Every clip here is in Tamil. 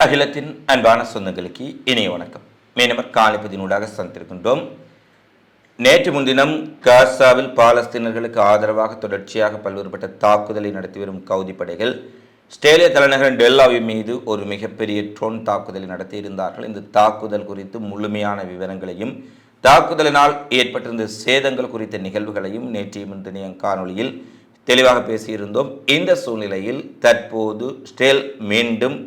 அகிலத்தின் அன்பான சொந்தங்களுக்கு இணைய வணக்கம். மீனவர் காலிப்பதினூடாக சந்திருக்கின்றோம் நேற்று முன்தினம் காசாவில் பாலஸ்தீனர்களுக்கு ஆதரவாக தொடர்ச்சியாக பல்வேறுபட்ட தாக்குதலை நடத்தி வரும் கவுதி படைகள் ஸ்டேலிய தலைநகர் டெல்லாவி மீது ஒரு மிகப்பெரிய ட்ரோன் தாக்குதலை நடத்தியிருந்தார்கள். இந்த தாக்குதல் குறித்து முழுமையான விவரங்களையும் தாக்குதலினால் ஏற்பட்டிருந்த சேதங்கள் குறித்த நிகழ்வுகளையும் நேற்றைய முன்தின காணொளியில் தெளிவாக பேசியிருந்தோம். இந்த சூழ்நிலையில் தற்போது ஸ்டேல் மீண்டும்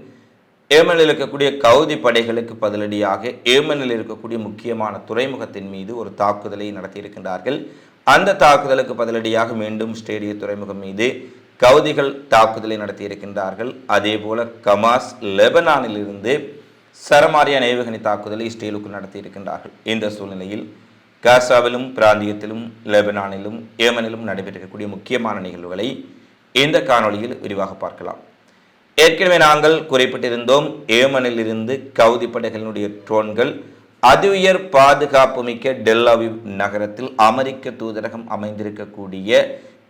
ஏமனில் இருக்கக்கூடிய கவுதி படைகளுக்கு பதிலடியாக ஏமனில் இருக்கக்கூடிய முக்கியமான துறைமுகத்தின் மீது ஒரு தாக்குதலை நடத்தியிருக்கின்றார்கள். அந்த தாக்குதலுக்கு பதிலடியாக மீண்டும் ஸ்டேடிய துறைமுகம் மீது கவுதிகள் தாக்குதலை நடத்தியிருக்கின்றார்கள். அதே போல கமாஸ் லெபனானிலிருந்து சரமாரியான ஏவுகணை தாக்குதலை இஸ்ரேலுக்கு நடத்தியிருக்கின்றார்கள். இந்த சூழ்நிலையில் காசாவிலும் பிராந்தியத்திலும் லெபனானிலும் ஏமனிலும் நடைபெற்றிருக்கக்கூடிய முக்கியமான நிகழ்வுகளை இந்த காணொளியில் விரிவாக பார்க்கலாம். ஏற்கனவே நாங்கள் குறிப்பிட்டிருந்தோம் ஏமனில் இருந்து கவுதி படைகளினுடைய ட்ரோன்கள் அதிஉயர் பாதுகாப்பு மிக்க டெல்லாவிவ் நகரத்தில் அமெரிக்க தூதரகம் அமைந்திருக்கக்கூடிய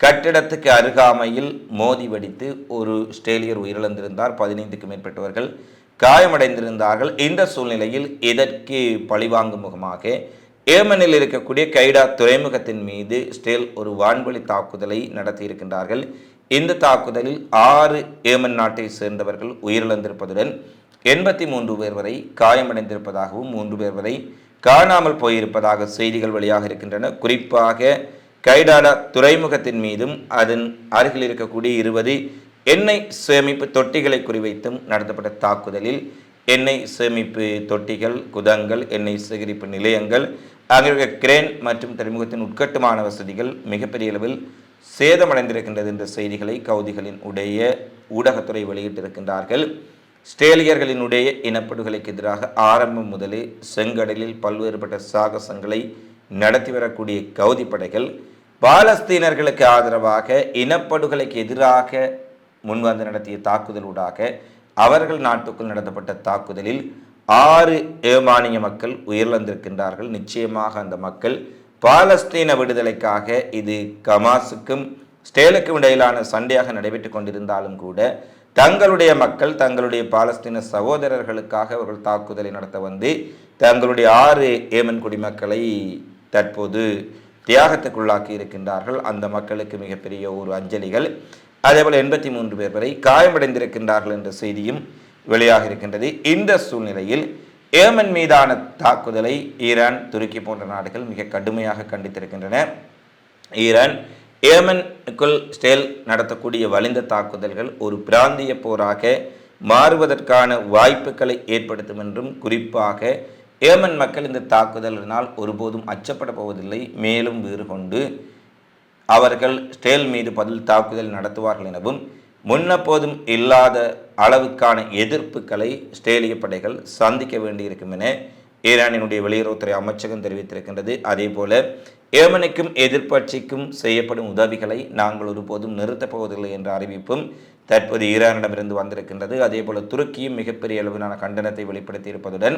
கட்டிடத்துக்கு அருகாமையில் மோதி வெடித்து ஒரு ஸ்டேலியர் உயிரிழந்திருந்தார். பதினைந்துக்கு மேற்பட்டவர்கள் காயமடைந்திருந்தார்கள். இந்த சூழ்நிலையில் இதற்கு பழிவாங்கும் முகமாக ஏமனில் இருக்கக்கூடிய கைடா துறைமுகத்தின் மீது ஸ்டேல் ஒரு வான்வழி தாக்குதலை நடத்தியிருக்கின்றார்கள். இந்த தாக்குதலில் ஆறு ஏமன் நாட்டை சேர்ந்தவர்கள் உயிரிழந்திருப்பதுடன் எண்பத்தி மூன்று பேர் வரை காயமடைந்திருப்பதாகவும் மூன்று பேர் வரை காணாமல் போயிருப்பதாக செய்திகள் வெளியாக இருக்கின்றன. குறிப்பாக கைடாடா துறைமுகத்தின் மீதும் அதன் அருகில் இருக்கக்கூடிய இருபது எண்ணெய் சேமிப்பு தொட்டிகளை குறிவைத்தும் நடத்தப்பட்ட தாக்குதலில் எண்ணெய் சேமிப்பு தொட்டிகள் குதங்கள் எண்ணெய் சேகரிப்பு நிலையங்கள் ஆகிய கிரேன் மற்றும் துறைமுகத்தின் உட்கட்டுமான வசதிகள் மிகப்பெரிய அளவில் சேதமடைந்திருக்கின்றது என்ற செய்திகளை கவுதிகளின் உடைய ஊடகத்துறை வெளியிட்டிருக்கின்றார்கள். ஸ்ட்ரேலியர்களினுடைய இனப்படுகொலைக்கு எதிராக ஆரம்பம் முதலே செங்கடலில் பல்வேறுபட்ட சாகசங்களை நடத்தி வரக்கூடிய கவுதி படைகள் பாலஸ்தீனர்களுக்கு ஆதரவாக இனப்படுகொலைக்கு எதிராக முன்வந்து நடத்திய தாக்குதலூடாக அவர்கள் நாட்டுக்குள் நடத்தப்பட்ட தாக்குதலில் ஆறு ஏமானிய மக்கள் உயிரிழந்திருக்கின்றார்கள். நிச்சயமாக அந்த மக்கள் பாலஸ்தீன விடுதலைக்காக இது கமாஸுக்கும் ஸ்டேலுக்கும் இடையிலான சண்டையாக நடைபெற்று கொண்டிருந்தாலும் கூட தங்களுடைய மக்கள் தங்களுடைய பாலஸ்தீன சகோதரர்களுக்காக அவர்கள் தாக்குதலை நடத்த வந்து தங்களுடைய ஆறு ஏமன் குடிமக்களை தற்போது தியாகத்துக்குள்ளாக்கி இருக்கின்றார்கள். அந்த மக்களுக்கு மிகப்பெரிய ஒரு அஞ்சலிகள். அதேபோல் எண்பத்தி மூன்று பேர் வரை காயமடைந்திருக்கின்றார்கள் என்ற செய்தியும் வெளியாக இருக்கின்றது இந்த சூழ்நிலையில் ஏமன் மீதான தாக்குதலை ஈரான் துருக்கி போன்ற நாடுகள் மிக கடுமையாக கண்டித்திருக்கின்றன. ஈரான் ஏமனுக்குள் ஸ்டேல் நடத்தக்கூடிய வலிந்த தாக்குதல்கள் ஒரு பிராந்திய போராக மாறுவதற்கான வாய்ப்புகளை ஏற்படுத்தும் என்றும் குறிப்பாக ஏமன் மக்கள் இந்த தாக்குதலினால் ஒருபோதும் அச்சப்பட போவதில்லை. மேலும் வீறு கொண்டு அவர்கள் ஸ்டேல் மீது பதில் தாக்குதல் நடத்துவார்கள் எனவும் முன்னப்போதும் இல்லாத அளவுக்கான எதிர்ப்புகளை ஸ்டேலிய படைகள் சந்திக்க வேண்டியிருக்கும் என ஈரானினுடைய வெளியுறவுத்துறை அமைச்சகம் தெரிவித்திருக்கின்றது. அதேபோல ஏமனுக்கும் எதிர்ப்பட்சிக்கும் செய்யப்படும் உதவிகளை நாங்கள் ஒருபோதும் நிறுத்தப் போவதில்லை என்ற அறிவிப்பும் தற்போது ஈரானிடமிருந்து வந்திருக்கின்றது. அதேபோல துருக்கியும் மிகப்பெரிய அளவிலான கண்டனத்தை வெளிப்படுத்தி இருப்பதுடன்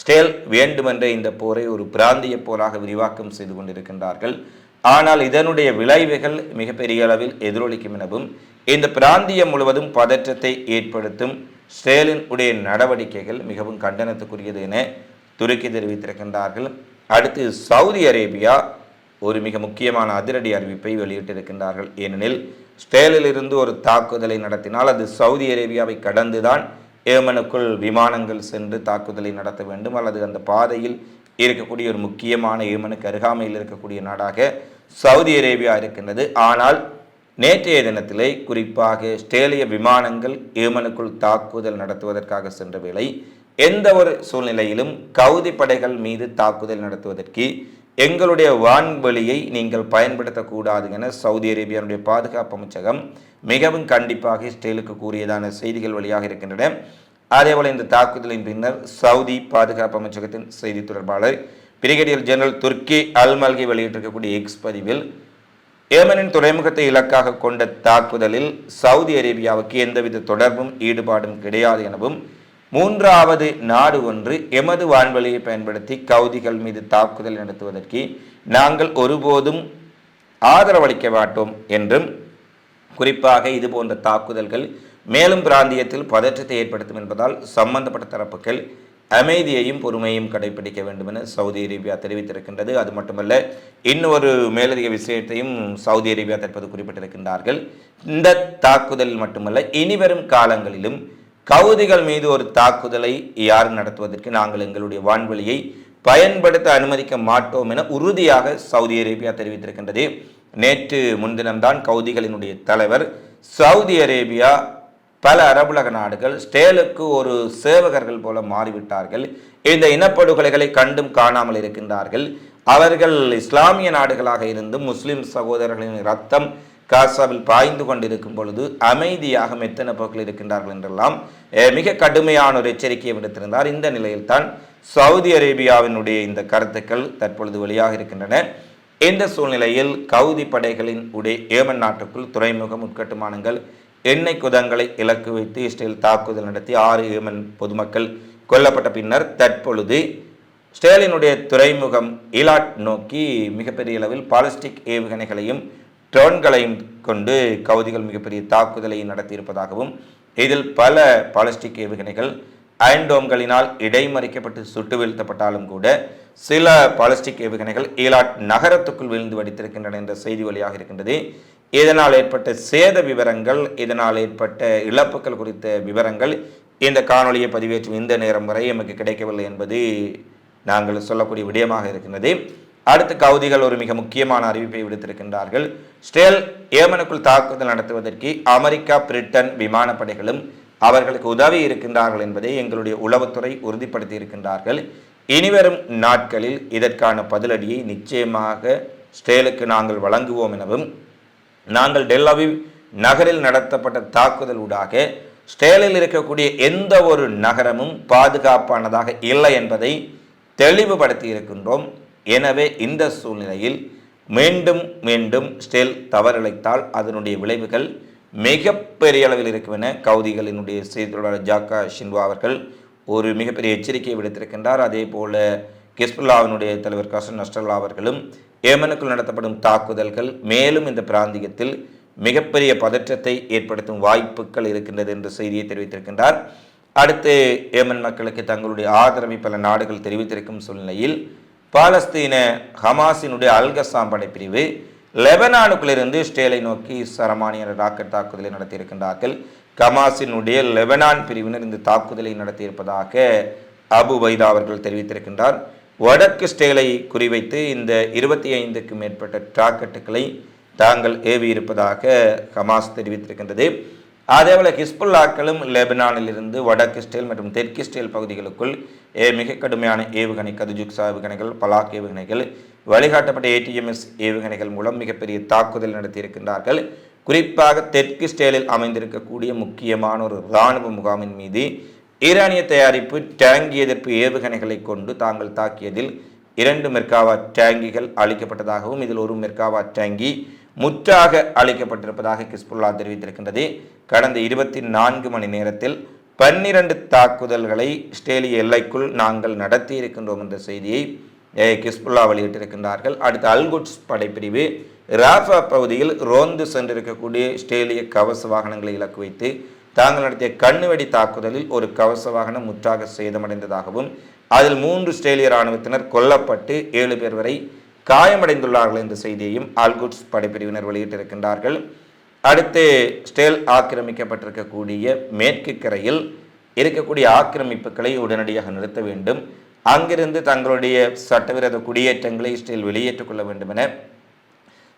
ஸ்டேல் வேண்டுமென்ற இந்த போரை ஒரு பிராந்திய போராக விரிவாக்கம் செய்து கொண்டிருக்கின்றார்கள். ஆனால் இதனுடைய விளைவுகள் மிகப்பெரிய அளவில் எதிரொலிக்கும் எனவும் இந்த பிராந்தியம் முழுவதும் பதற்றத்தை ஏற்படுத்தும் ஸ்டேலின் உடைய நடவடிக்கைகள் மிகவும் கண்டனத்துக்குரியது என துருக்கி தெரிவித்திருக்கின்றார்கள். அடுத்து சவுதி அரேபியா ஒரு மிக முக்கியமான அதிரடி அறிவிப்பை வெளியிட்டிருக்கின்றார்கள். ஏனெனில் ஸ்டேலிலிருந்து ஒரு தாக்குதலை நடத்தினால் அது சவுதி அரேபியாவை கடந்துதான் ஏமனுக்குள் விமானங்கள் சென்று தாக்குதலை நடத்த வேண்டும். அல்லது அந்த பாதையில் இருக்கக்கூடிய ஒரு முக்கியமான ஏமனுக்கு அருகாமையில் இருக்கக்கூடிய நாடாக சவுதி அரேபியா இருக்கின்றது. ஆனால் நேற்றைய தினத்திலே குறிப்பாக ஸ்டேலிய விமானங்கள் ஏமனுக்குள் தாக்குதல் நடத்துவதற்காக சென்ற வேளை எந்த ஒரு சூழ்நிலையிலும் கவுதி படைகள் மீது தாக்குதல் நடத்துவதற்கு எங்களுடைய வான்வெளியை நீங்கள் பயன்படுத்தக்கூடாது என சவுதி அரேபியாவுடைய பாதுகாப்பு அமைச்சகம் மிகவும் கண்டிப்பாக இஸ்ரேலுக்கு கூறியதான செய்திகள் வழியாக இருக்கின்றன. அதேபோல இந்த தாக்குதலின் பின்னர் சவுதி பாதுகாப்பு அமைச்சகத்தின் செய்தி தொடர்பாளர் பிரிகேடியர் ஜெனரல் துர்க்கி அல்மல்கி வெளியிட்டிருக்கக்கூடிய எக்ஸ் பதிவில் ஏமனின் துறைமுகத்தை இலக்காக கொண்ட தாக்குதலில் சவுதி அரேபியாவுக்கு எந்தவித தொடர்பும் ஈடுபாடும் கிடையாது எனவும் மூன்றாவது நாடு ஒன்று எமது வான்வழியை பயன்படுத்தி கவுதிகள் மீது தாக்குதல் நடத்துவதற்கு நாங்கள் ஒருபோதும் ஆதரவளிக்க மாட்டோம் என்றும் குறிப்பாக இது போன்ற தாக்குதல்கள் மேலும் பிராந்தியத்தில் பதற்றத்தை ஏற்படுத்தும் என்பதால் சம்பந்தப்பட்ட தரப்புகள் அமைதியையும் பொறுமையும் கடைபிடிக்க வேண்டும் என சவுதி அரேபியா தெரிவித்திருக்கின்றது. அது மட்டுமல்ல இன்னொரு மேலதிக விஷயத்தையும் சவுதி அரேபியா தற்போது குறிப்பிட்டிருக்கின்றார்கள். இந்த தாக்குதல் மட்டுமல்ல இனிவரும் காலங்களிலும் கவுதிகள் மீது ஒரு தாக்குதலை யார் நடத்துவதற்கு நாங்கள் எங்களுடைய வான்வெளியை பயன்படுத்த அனுமதிக்க மாட்டோம் என உறுதியாக சவுதி அரேபியா தெரிவித்திருக்கின்றது. நேற்று முன்தினம்தான் கவுதிகளினுடைய தலைவர் சவுதி அரேபியா பல அரபுலக நாடுகள் ஸ்டேலுக்கு ஒரு சேவகர்கள் போல மாறிவிட்டார்கள். இந்த இனப்படுகொலைகளை கண்டும் காணாமல் இருக்கின்றார்கள். அவர்கள் இஸ்லாமிய நாடுகளாக இருந்து முஸ்லிம் சகோதரர்களின் ரத்தம் காசாவில் பாய்ந்து கொண்டிருக்கும் பொழுது அமைதியாக மெத்தன போக்கில் இருக்கின்றார்கள் என்றெல்லாம் மிக கடுமையான ஒரு எச்சரிக்கையை விடுத்திருந்தார். இந்த நிலையில்தான் சவுதி அரேபியாவினுடைய இந்த கருத்துக்கள் தற்பொழுது வெளியாக இருக்கின்றன. இந்த சூழ்நிலையில் கவுதி படைகளின் உடைய ஏமன் நாட்டுக்குள் துறைமுகம் உட்கட்டுமானங்கள் எண்ணெய் குதங்களை இலக்கு வைத்து இஸ்ரேல் தாக்குதல் நடத்தி ஆறு ஏமன் பொதுமக்கள் கொல்லப்பட்ட பின்னர் தற்பொழுது ஸ்டேலினுடைய துறைமுகம் ஈலாட் நோக்கி மிகப்பெரிய அளவில் பாலிஸ்டிக் ஏவுகணைகளையும் ட்ரோன்களையும் கொண்டு கவுதிகள் மிகப்பெரிய தாக்குதலை நடத்தியிருப்பதாகவும் இதில் பல பாலிஸ்டிக் ஏவுகணைகள் அயன்டோம்களினால் இடைமறிக்கப்பட்டு சுட்டு வீழ்த்தப்பட்டாலும் கூட சில பாலிஸ்டிக் ஏவுகணைகள் ஈலாட் நகரத்துக்குள் விழுந்து வடித்திருக்கின்றன என்ற செய்தி வழியாக இருக்கின்றது. இதனால் ஏற்பட்ட சேத விவரங்கள் இதனால் ஏற்பட்ட இழப்புகள் குறித்த விவரங்கள் இந்த காணொளியை பதிவேற்றும் இந்த நேரம் வரை எமக்கு கிடைக்கவில்லை என்பது நாங்கள் சொல்லக்கூடிய விடயமாக இருக்கின்றது. அடுத்து கவுதிகள் ஒரு மிக முக்கியமான அறிவிப்பை விடுத்திருக்கின்றார்கள். ஸ்டேல் ஏமனுக்குள் தாக்குதல் நடத்துவதற்கு அமெரிக்கா பிரிட்டன் விமானப்படைகளும் அவர்களுக்கு உதவி இருக்கின்றார்கள் என்பதை எங்களுடைய உளவுத்துறை உறுதிப்படுத்தி இருக்கின்றார்கள் இனிவரும் நாட்களில் இதற்கான பதிலடியை நிச்சயமாக ஸ்டேலுக்கு நாங்கள் வழங்குவோம் எனவும் நாங்கள் டெல்லவி நகரில் நடத்தப்பட்ட தாக்குதல் ஊடாக ஸ்டேலில் இருக்கக்கூடிய எந்த ஒரு நகரமும் பாதுகாப்பானதாக இல்லை என்பதை தெளிவுபடுத்தி இருக்கின்றோம். எனவே இந்த சூழ்நிலையில் மீண்டும் மீண்டும் ஸ்டேல் தவறிழைத்தால் அதனுடைய விளைவுகள் மிகப்பெரிய அளவில் இருக்கும் என கவுதிகளினுடைய செய்தியாளர் ஜாக்கா ஷின்வா அவர்கள் ஒரு மிகப்பெரிய எச்சரிக்கையை விடுத்திருக்கின்றார். அதே போல் கிஸ்புல்லாவினுடைய தலைவர் கசன் நஸ்டல்லா அவர்களும் ஏமனுக்குள் நடத்தப்படும் தாக்குதல்கள் மேலும் இந்த பிராந்தியத்தில் மிகப்பெரிய பதற்றத்தை ஏற்படுத்தும் வாய்ப்புகள் இருக்கின்றது என்ற செய்தியை தெரிவித்திருக்கின்றார். அடுத்து ஏமன் மக்களுக்கு தங்களுடைய ஆதரவை பல நாடுகள் தெரிவித்திருக்கும் சூழ்நிலையில் பாலஸ்தீன ஹமாஸினுடைய அல்கசாம் படைப்பிரிவு லெபனானுக்குள்ளிருந்து ஸ்டேலை நோக்கி சரமானிய ராக்கெட் தாக்குதலை நடத்தியிருக்கின்றார்கள். கமாஸினுடைய லெபனான் பிரிவினர் இந்த தாக்குதலை நடத்தியிருப்பதாக அபு வைதா அவர்கள் தெரிவித்திருக்கின்றார். வடக்கு ஸ்டேலை குறிவைத்து இந்த இருபத்தி ஐந்துக்கும் மேற்பட்ட ராக்கெட்டுகளை தாங்கள் ஏவி இருப்பதாக ஹமாஸ் தெரிவித்திருக்கின்றது. அதேபோல ஹிஸ்புல்லாக்களும் லெபனானில் இருந்து வடக்கு ஸ்டேல் மற்றும் தெற்கு ஸ்டேல் பகுதிகளுக்குள் ஏ மிக கடுமையான ஏவுகணை கதுஜுக்ஸா ஏவுகணைகள் பலாக் ஏவுகணைகள் வழிகாட்டப்பட்ட ஏடிஎம்எஸ் ஏவுகணைகள் மூலம் மிகப்பெரிய தாக்குதல் நடத்தியிருக்கின்றார்கள். குறிப்பாக தெற்கு ஸ்டேலில் அமைந்திருக்கக்கூடிய முக்கியமான ஒரு இராணுவ முகாமின் மீது ஈரானிய தயாரிப்பு டேங்கி எதிர்ப்பு ஏவுகணைகளை கொண்டு தாங்கள் தாக்கியதில் இரண்டு மெர்காவா டேங்கிகள் அளிக்கப்பட்டதாகவும் இதில் ஒரு மெர்காவா டேங்கி முற்றாக அளிக்கப்பட்டிருப்பதாக கிஸ்புல்லா தெரிவித்திருக்கின்றது. கடந்த இருபத்தி நான்கு மணி நேரத்தில் பன்னிரண்டு தாக்குதல்களை ஸ்டேலிய எல்லைக்குள் நாங்கள் நடத்தி இருக்கின்றோம் என்ற செய்தியை கிஸ்புல்லா வெளியிட்டிருக்கின்றார்கள். அடுத்து அல்குட்ஸ் படைப்பிரிவு ராஃபா பகுதியில் ரோந்து சென்றிருக்கக்கூடிய இஸ்ரேலிய கவச வாகனங்களை இலக்கு வைத்து தாங்கள் நடத்திய கண்ணுவெடி தாக்குதலில் ஒரு கவச வாகனம் முற்றாக சேதமடைந்ததாகவும் அதில் மூன்று ஸ்ட்ரேலிய இராணுவத்தினர் கொல்லப்பட்டு ஏழு பேர் வரை காயமடைந்துள்ளார்கள் என்ற செய்தியையும் ஆல்குட்ஸ் படைப்பிரிவினர் வெளியிட்டிருக்கின்றார்கள். அடுத்து ஸ்டேல் ஆக்கிரமிக்கப்பட்டிருக்கக்கூடிய மேற்கு கரையில் இருக்கக்கூடிய ஆக்கிரமிப்புகளை உடனடியாக நிறுத்த வேண்டும். அங்கிருந்து தங்களுடைய சட்டவிரோத குடியேற்றங்களை ஸ்டேல் வெளியேற்றுக் கொள்ள வேண்டும் என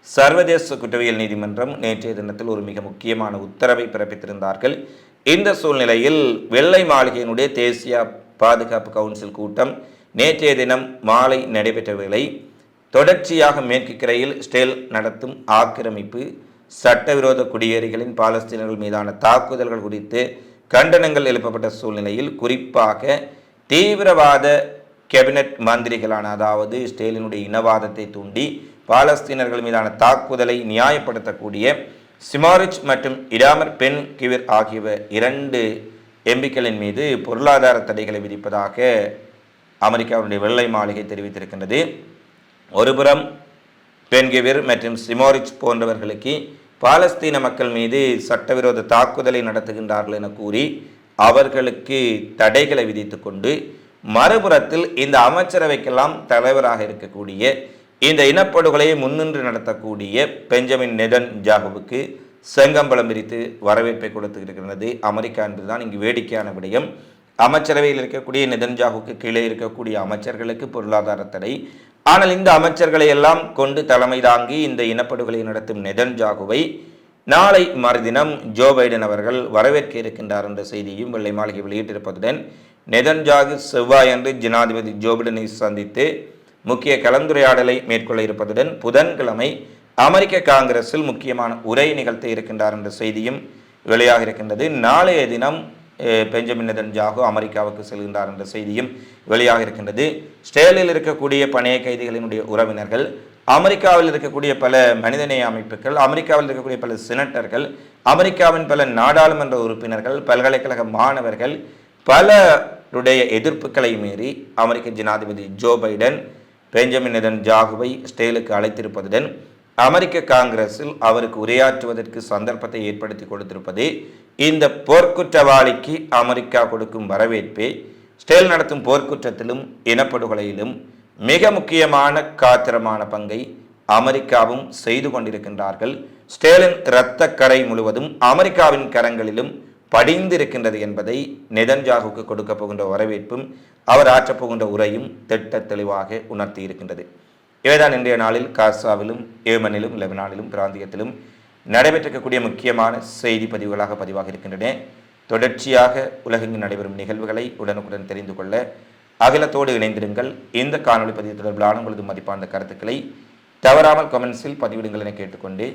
சர்வதேச குற்றவியல் நீதிமன்றம் நேற்றைய தினத்தில் ஒரு மிக முக்கியமான உத்தரவை பிறப்பித்திருந்தார்கள். இந்த சூழ்நிலையில் வெள்ளை மாளிகையினுடைய தேசிய பாதுகாப்பு கவுன்சில் கூட்டம் நேற்றைய தினம் மாலை நடைபெற்ற வேளை தொடர்ச்சியாக மேற்கு கரையில் ஸ்டேல் நடத்தும் ஆக்கிரமிப்பு சட்டவிரோத குடியேறிகளின் பாலஸ்தீனர்கள் மீதான தாக்குதல்கள் குறித்து கண்டனங்கள் எழுப்பப்பட்ட சூழ்நிலையில் குறிப்பாக தீவிரவாத கேபினட் மந்திரிகளான அதாவது ஸ்டேலினுடைய இனவாதத்தை தூண்டி பாலஸ்தீனர்கள் மீதான தாக்குதலை நியாயப்படுத்தக்கூடிய சிமாரிச் மற்றும் இடாமர் பென் கிவிர் ஆகியவ இரண்டு எம்பிக்களின் மீது பொருளாதார தடைகளை விதிப்பதாக அமெரிக்காவுடைய வெள்ளை மாளிகை தெரிவித்திருக்கின்றது. ஒருபுறம் பென்கிவிர் மற்றும் சிமோரிச் போன்றவர்களுக்கு பாலஸ்தீன மக்கள் மீது சட்டவிரோத தாக்குதலை நடத்துகின்றார்கள் என கூறி அவர்களுக்கு தடைகளை விதித்து கொண்டு மறுபுறத்தில் இந்த அமைச்சரவைக்கெல்லாம் தலைவராக இருக்கக்கூடிய இந்த இனப்படுகொலையை முன்னின்று நடத்தக்கூடிய பெஞ்சமின் நெதன் ஜாகுவுக்கு செங்கம்பலம் விரித்து வரவேற்பை கொடுத்து இருக்கிறது அமெரிக்கா என்பதுதான் இங்கு வேடிக்கையான விடயம். அமைச்சரவையில் இருக்கக்கூடிய நெதன்ஜாகுக்கு கீழே இருக்கக்கூடிய அமைச்சர்களுக்கு பொருளாதார தடை. ஆனால் இந்த அமைச்சர்களை எல்லாம் கொண்டு தலைமை தாங்கி இந்த இனப்படுகொலை நடத்தும் நெதன்ஜாகுவை நாளை மறுதினம் ஜோ பைடன் அவர்கள் வரவேற்க இருக்கின்றார் என்ற செய்தியும் வெள்ளை மாளிகை வெளியிட்டிருப்பதுடன் நெதன்ஜாகு செவ்வாயன்று ஜனாதிபதி ஜோ பைடனை சந்தித்து முக்கிய கலந்துரையாடலை மேற்கொள்ள இருப்பதுடன் புதன்கிழமை அமெரிக்க காங்கிரஸில் முக்கியமான உரை நிகழ்த்த இருக்கின்றார் என்ற செய்தியும் வெளியாக இருக்கின்றது. நாளைய தினம் பெஞ்சமின் நெதன்ஜாகு அமெரிக்காவுக்கு செல்கின்றார் என்ற செய்தியும் வெளியாக இருக்கின்றது. ஸ்டேலில் இருக்கக்கூடிய பணைய கைதிகளினுடைய உறவினர்கள் அமெரிக்காவில் இருக்கக்கூடிய பல மனிதநேய அமைப்புகள் அமெரிக்காவில் இருக்கக்கூடிய பல சினட்டர்கள் அமெரிக்காவின் பல நாடாளுமன்ற உறுப்பினர்கள் பல்கலைக்கழக மாணவர்கள் பலருடைய எதிர்ப்புகளை மீறி அமெரிக்க ஜனாதிபதி ஜோ பைடன் பெஞ்சமின் இதன் ஜாகுவை ஸ்டேலுக்கு அழைத்திருப்பதுடன் அமெரிக்க காங்கிரஸில் அவருக்கு உரையாற்றுவதற்கு சந்தர்ப்பத்தை ஏற்படுத்தி கொடுத்திருப்பது இந்த போர்க்குற்றவாளிக்கு அமெரிக்கா கொடுக்கும் வரவேற்பே. ஸ்டேல் நடத்தும் போர்க்குற்றத்திலும் இனப்படுகொலையிலும் மிக முக்கியமான காத்திரமான பங்கை அமெரிக்காவும் செய்து கொண்டிருக்கின்றார்கள். ஸ்டேலின் இரத்த கரை முழுவதும் அமெரிக்காவின் கரங்களிலும் படிந்திருக்கின்றது என்பதை நெதன்ஜாகுக்கு கொடுக்க போகின்ற வரவேற்பும் அவர் ஆற்றப்போகின்ற உரையும் திட்ட தெளிவாக உணர்த்தி இருக்கின்றது. இவைதான் இன்றைய நாளில் காசாவிலும் ஏமனிலும் லெபனானிலும் பிராந்தியத்திலும் நடைபெற்றிருக்கக்கூடிய முக்கியமான செய்தி பதிவுகளாக பதிவாக இருக்கின்றன. தொடர்ச்சியாக உலகெங்கு நடைபெறும் நிகழ்வுகளை உடனுக்குடன் தெரிந்து கொள்ள அகிலத்தோடு இணைந்திருங்கள். இந்த காணொலி பதிவு தொடர்பிலான உங்களது மதிப்பான கருத்துக்களை தவறாமல் கமெண்ட்ஸில் பதிவிடுங்கள் என கேட்டுக்கொண்டு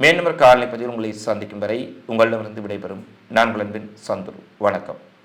மேன்மர் ஒரு காலநிலை பதிவில் உங்களை சந்திக்கும் வரை உங்களிடமிருந்து விடைபெறும். நான் உங்கள் அன்பின் சந்துரு. வணக்கம்.